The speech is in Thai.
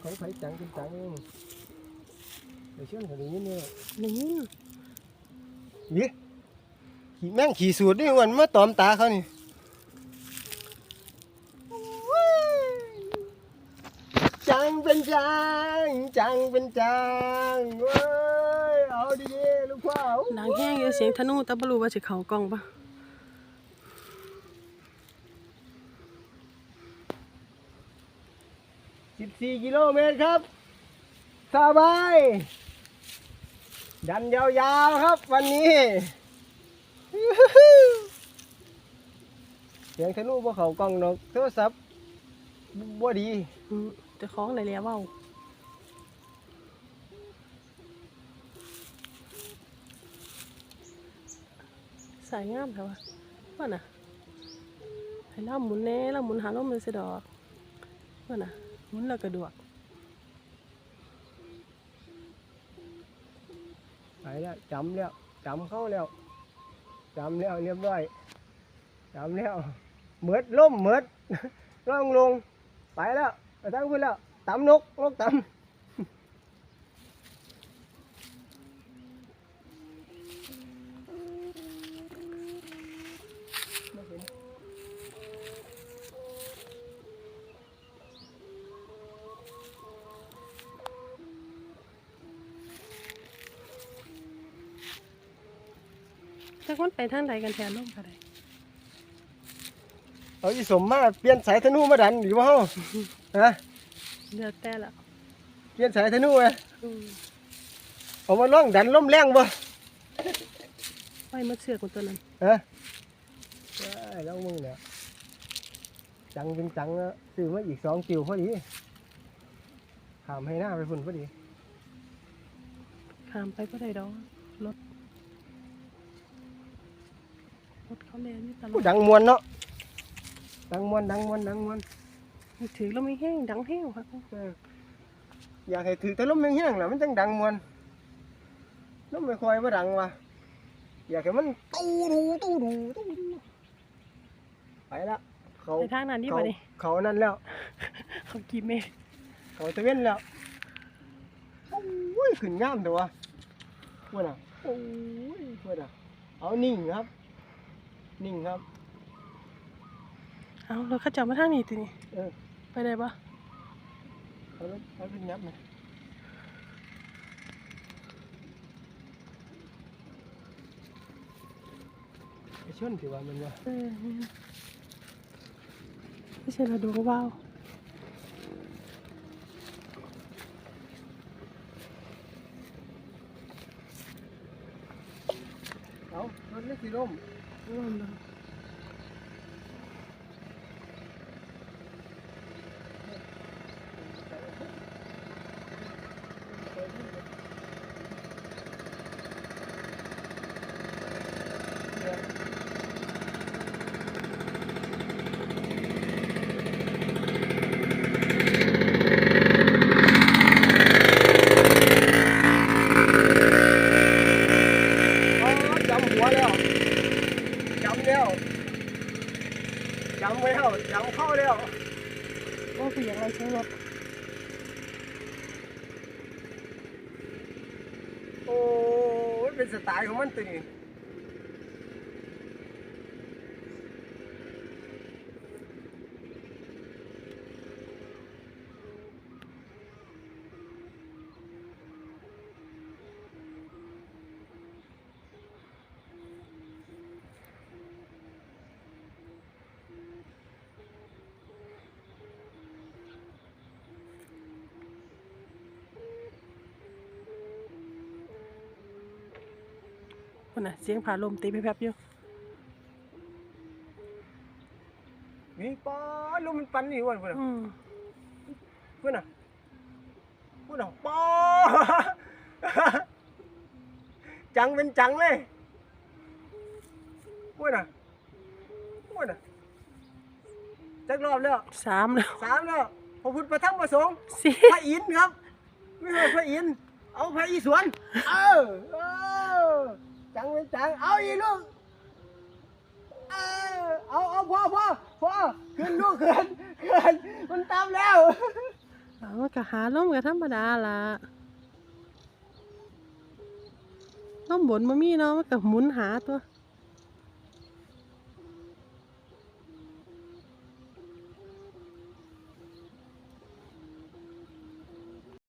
ของไผจังเป็นจังเดี๋ยวเชื่อมกันอย่างนี้เนี่ยนี่ยี่ขี่แม่งขี่สูตรนี่วันมาตอมตาเขานี่จังเป็นจังจังเป็นจังเว้ยเอาดีๆลูกพ่อหลังแห้งอยู่เสียงธนูแต่บ่รู้ว่าสิเข้ากล้องปะ สิบสี่กิโลเมตรครับสบาย ดันยาวๆครับวันนี้เสียงทะลุบ่เขากล้องดอกโทรศัพท์บ่ดีจะคล้องได้แล้วเว้าสายงามแต่ว่าว่าน่ะให้เราหมุนแน่เราหมุนหาลมเลยสิดอกว่าน่ะ หมุนแล้วกระดวกไปแล้วจำแล้วจำเข้าแล้วจำ นกนกตำจักมันไปทางใดกันแทนลมก็ได้เอาอีสมมาเปลี่ยนสายธนูมาดันดีบ่เฮาฮะเลือกแต่ละเปลี่ยนสายธนูไงอืมเอามาล่องดันล่มแรงบ่ไปมาเสือกคนตัวนั้นฮะได้แล้วมึงเนี่ยจังเป็นจังอะซื้อมาอีกสองกิวพอดีขามให้หน้าไปพุ่นพอดี ข้ามไปก็ได้ดอกรถ เขาแล่นนี่ตลอผู้ดดังมวนเนาะดังมวนดังมวนดังมวนถือแล้วไม่แห้งดังแห้งครับเอออยากให้ถือแต่ลมแห้งๆล่ะมันจังดังมวนลมไม่ค่อยมาดังว่ะอยากให้มันตู้ดูตู้ดูตู้ดูไปละเขาไปทางนั้นนี่เขาบ่นี่เขานั่นแล้ว เขากี่เมตรเขาตะเวนแล้วโอ้ยขึ้นงามแต่ว่าว่าน่ะโอ้ยว่าน่ะเอานิ่งครับ นิ่งครับเอาเราเข้าจับมาทางนี้ตินี่เออไปได้ปะเอาแล้วเอาเป็นยับไหมไอ้ชนถือว่ามันว่าเออไม่ใช่เราดูเบาเอารถเล็กสีร่ม ๆร่วมเลยอ๋อจำหัวแล้วจำ แล้วจำไว้แล้วจำเข้าแล้วว่าคืออย่างไรใช้รถโอ้ยเป็นสไตล์ของมันตัวนี้ คนน่ะ เสียงผ่าลมตีไปแป๊บอยู่มีปอลมมันปันนี่วันเพื่อนอืมเพื่อนอะเพื่อนอะปอจังเป็นจังเลยเพื่อนอะเพื่อนอะจักรอบแล้วสามแล้วสามแล้วพระพุทธพระธรรมพระสงฆ์สี่พระอินทร์ครับ ไม่ใช่พระอินทร์เอาพระอีสวน เออเออ จังเป็นจัง เอาอีลูก เออเอาเอาพ่อพ่อพ่อขึ้นลูกขึ้นขึ้นมันตามแล้ว เอามันก็หาลมก็ธรรมดาล่ะลมบนมามีเนาะมันก็หมุนหาตัว